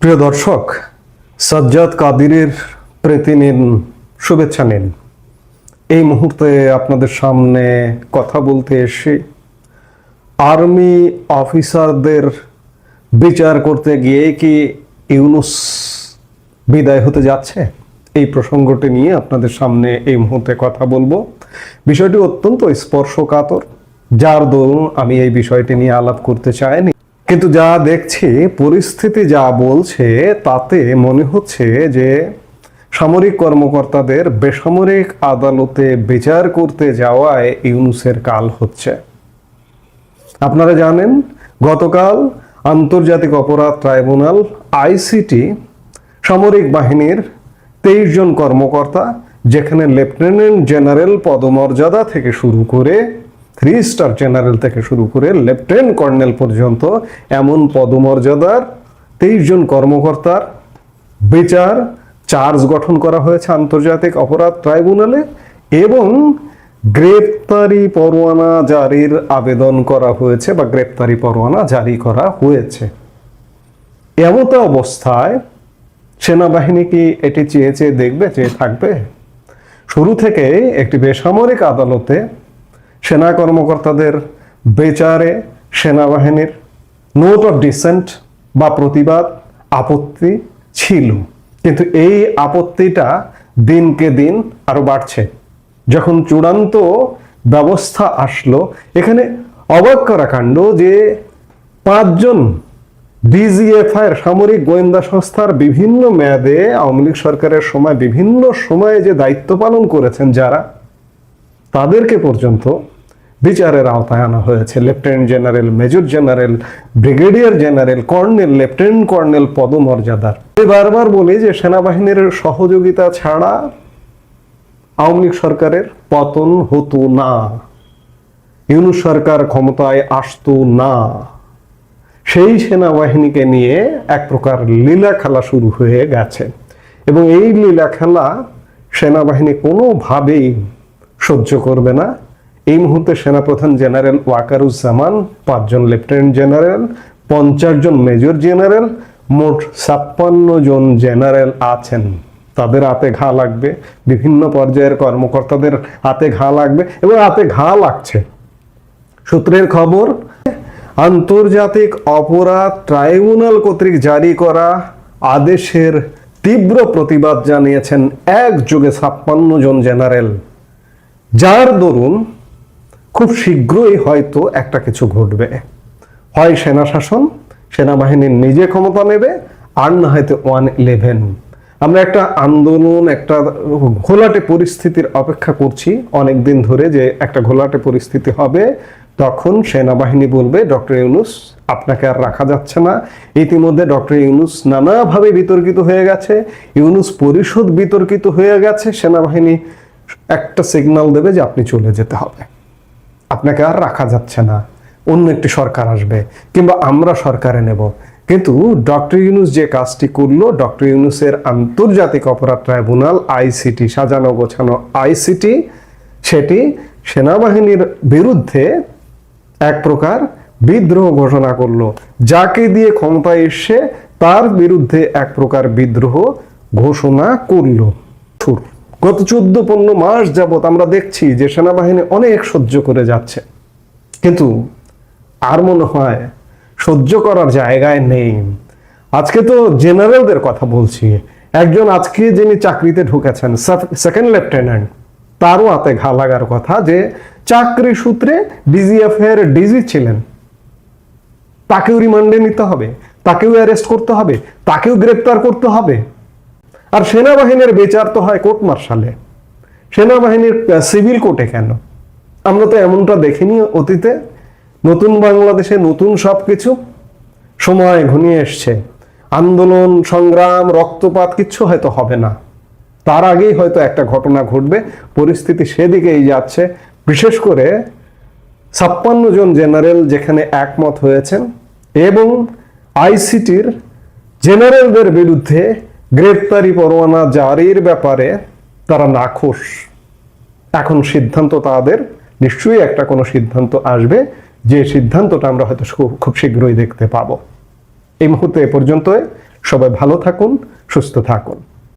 প্রিয় দর্শক, সাজ্জাদ কাদিরের প্রীতি নিন শুভেচ্ছা নিন। এই মুহূর্তে আপনাদের সামনে কথা বলতে এসে আর্মি অফিসারদের বিচার করতে গিয়ে কি ইউনুস বিদায় হতে যাচ্ছে? এই প্রসঙ্গটি নিয়ে আপনাদের সামনে এই মুহূর্তে কথা বলব। বিষয়টি অত্যন্ত স্পর্শকাতর। যার দরুন আমি এই বিষয়টি নিয়ে আলাপ করতে চাইনি। কিন্তু যা দেখছি, পরিস্থিতি যা বলছে, তাতে মনে হচ্ছে যে সামরিক কর্মকর্তাদের বেসামরিক আদালতে বিচার করতে যাওয়ায় ইউনুসের কাল হচ্ছে। আপনারা জানেন, গতকাল আন্তর্জাতিক অপরাধ ট্রাইব্যুনাল, আইসিটি, সামরিক বাহিনীর তেইশ জন কর্মকর্তা, যেখানে লেফটেন্যান্ট জেনারেল পদমর্যাদা থেকে শুরু করে থ্রি স্টার জেনারেল থেকে শুরু করে লেফটেন্যান্ট কর্নেল পর্যন্ত এমন পদমর্যাদার তেইশ জন কর্মকর্তার বিচার, চার্জ গঠন করা হয়েছে আন্তর্জাতিক অপরাধ ট্রাইব্যুনালে এবং গ্রেপ্তারি পরোয়ানা জারির আবেদন করা হয়েছে বা গ্রেপ্তারি পরোয়ানা জারি করা হয়েছে। এমত অবস্থায় সেনাবাহিনী কি এটি চেয়ে চেয়ে দেখবে, চেয়ে থাকবে? শুরু থেকে একটি বেসামরিক আদালতে সেনা কর্মকর্তাদের বেচারে সেনাবাহিনীর নোট অফ ডিসেন্ট বা প্রতিবাদ, আপত্তি ছিল। কিন্তু এই আপত্তিটা দিনকে দিন আরও বাড়ছে। যখন চূড়ান্ত ব্যবস্থা আসলো, এখানে অবাক করা কাণ্ড যে পাঁচজন ডিজিএফআই এর সামরিক গোয়েন্দা সংস্থার বিভিন্ন মেয়াদে আওয়ামী লীগ সরকারের সময় বিভিন্ন সময়ে যে দায়িত্ব পালন করেছেন যারা তাদেরকে পর্যন্ত বিচারের আওতায় আনা হয়েছে। Lieutenant general major general brigadier general colonel lieutenant colonel পদমর্যাদার। আমি বারবার বলি যে সেনাবাহিনীর সহযোগিতা ছাড়া আওয়ামী লীগ সরকারের পতন হতো না। ইউনুস সরকার ক্ষমতায় আসতো না। সেই সেনাবাহিনীকে নিয়ে এক প্রকার লীলা খেলা শুরু হয়ে গেছে। এবং এই লীলা খেলা সেনাবাহিনী কোনোভাবেই সহ্য করবে না। এই মুহূর্তে সেনাপ্রধান জেনারেল ওয়াকারুজ্জামান, পাঁচজন লেফটেন্যান্ট জেনারেল, পঞ্চাশ জন মেজর জেনারেল, মোট ছাপ্পান্ন জন জেনারেল আছেন। তাদের হাতে ঘা লাগবে, বিভিন্ন পর্যায়ের কর্মকর্তাদের হাতে ঘা লাগবে এবং হাতে ঘা লাগছে। সূত্রের খবর, আন্তর্জাতিক অপরাধ ট্রাইব্যুনাল কর্তৃক জারি করা আদেশের তীব্র প্রতিবাদ জানিয়েছেন এক যুগে ছাপ্পান্ন জন জেনারেল। যার দরুন খুব শীঘ্রই হয়তো একটা কিছু ঘটবে। হয় সেনা শাসন সেনাবাহিনীর নিজে ক্ষমতা নেবে, আর না হয়তো ওয়ান ইলেভেন। আমরা একটা আন্দোলন, একটা ঘোলাটে পরিস্থিতির অপেক্ষা করছি। অনেক দিন ধরে যে একটা ঘোলাটে পরিস্থিতি হবে, তখন সেনাবাহিনী বলবে, ডক্টর ইউনুস, আপনাকে আর রাখা যাচ্ছে না। ইতিমধ্যে ডক্টর ইউনুস নানাভাবে বিতর্কিত হয়ে গেছে। ইউনুস পরিষদ বিতর্কিত হয়ে গেছে সেনাবাহিনী একটা সিগন্যাল দেবে যে আপনি চলে যেতে হবে। আপনাকে আর রাখা যাচ্ছে না। অন্য একটি সরকার আসবে কিংবা আমরা সরকারে নেব। কিন্তু ডক্টর ইউনুস যে কাজটি করল, ডক্টর ইউনুসের আন্তর্জাতিক অপরাধ ট্রাইব্যুনাল আইসিটি সাজানো গোছানো আইসিটি সেটি সেনাবাহিনীর বিরুদ্ধে এক প্রকার বিদ্রোহ ঘোষণা করল। যাকে দিয়ে ক্ষমতায় এসে তার বিরুদ্ধে এক প্রকার বিদ্রোহ ঘোষণা করল। থুর। গত চোদ্দ পনেরো মাস যাবত আমরা দেখছি যে সেনাবাহিনী অনেক সহ্য করে যাচ্ছে। কিন্তু আর মনে হয় সহ্য করার জায়গায় নেই। আজকে তো জেনারেলদের কথা বলছি। একজন আজকে যিনি চাকরিতে ঢুকেছেন সেকেন্ড লেফটেন্যান্ট, তারও হাতে ঘা লাগার কথা যে চাকরি সূত্রে ডিজিএফ এর ডিজি ছিলেন। তাকেও রিমান্ডে নিতে হবে, তাকেও অ্যারেস্ট করতে হবে, তাকেও গ্রেপ্তার করতে হবে। আর সেনাবাহিনীর বিচার তো হয় কোর্ট মার্শালে। সেনাবাহিনীর সিভিল কোর্টে কেন? আমরা তো এমনটা দেখিনি অতীতে। নতুন বাংলাদেশে নতুন সব কিছু সময় ঘনিয়ে এসছে। আন্দোলন, সংগ্রাম, রক্তপাত কিচ্ছু হয়তো হবে না। তার আগেই হয়তো একটা ঘটনা ঘটবে। পরিস্থিতি সেদিকেই যাচ্ছে। বিশেষ করে ছাপ্পান্ন জন জেনারেল যেখানে একমত হয়েছেন এবং আইসিটির জেনারেলদের বিরুদ্ধে গ্রেপ্তারি পরোয়ানা জারির ব্যাপারে তারা নাখোশ। এখন সিদ্ধান্ত তাদের, নিশ্চয়ই একটা কোনো সিদ্ধান্ত আসবে, যে সিদ্ধান্তটা আমরা হয়তো খুব- শীঘ্রই দেখতে পাবো। এই মুহূর্তে এ পর্যন্ত সবাই ভালো থাকুন, সুস্থ থাকুন।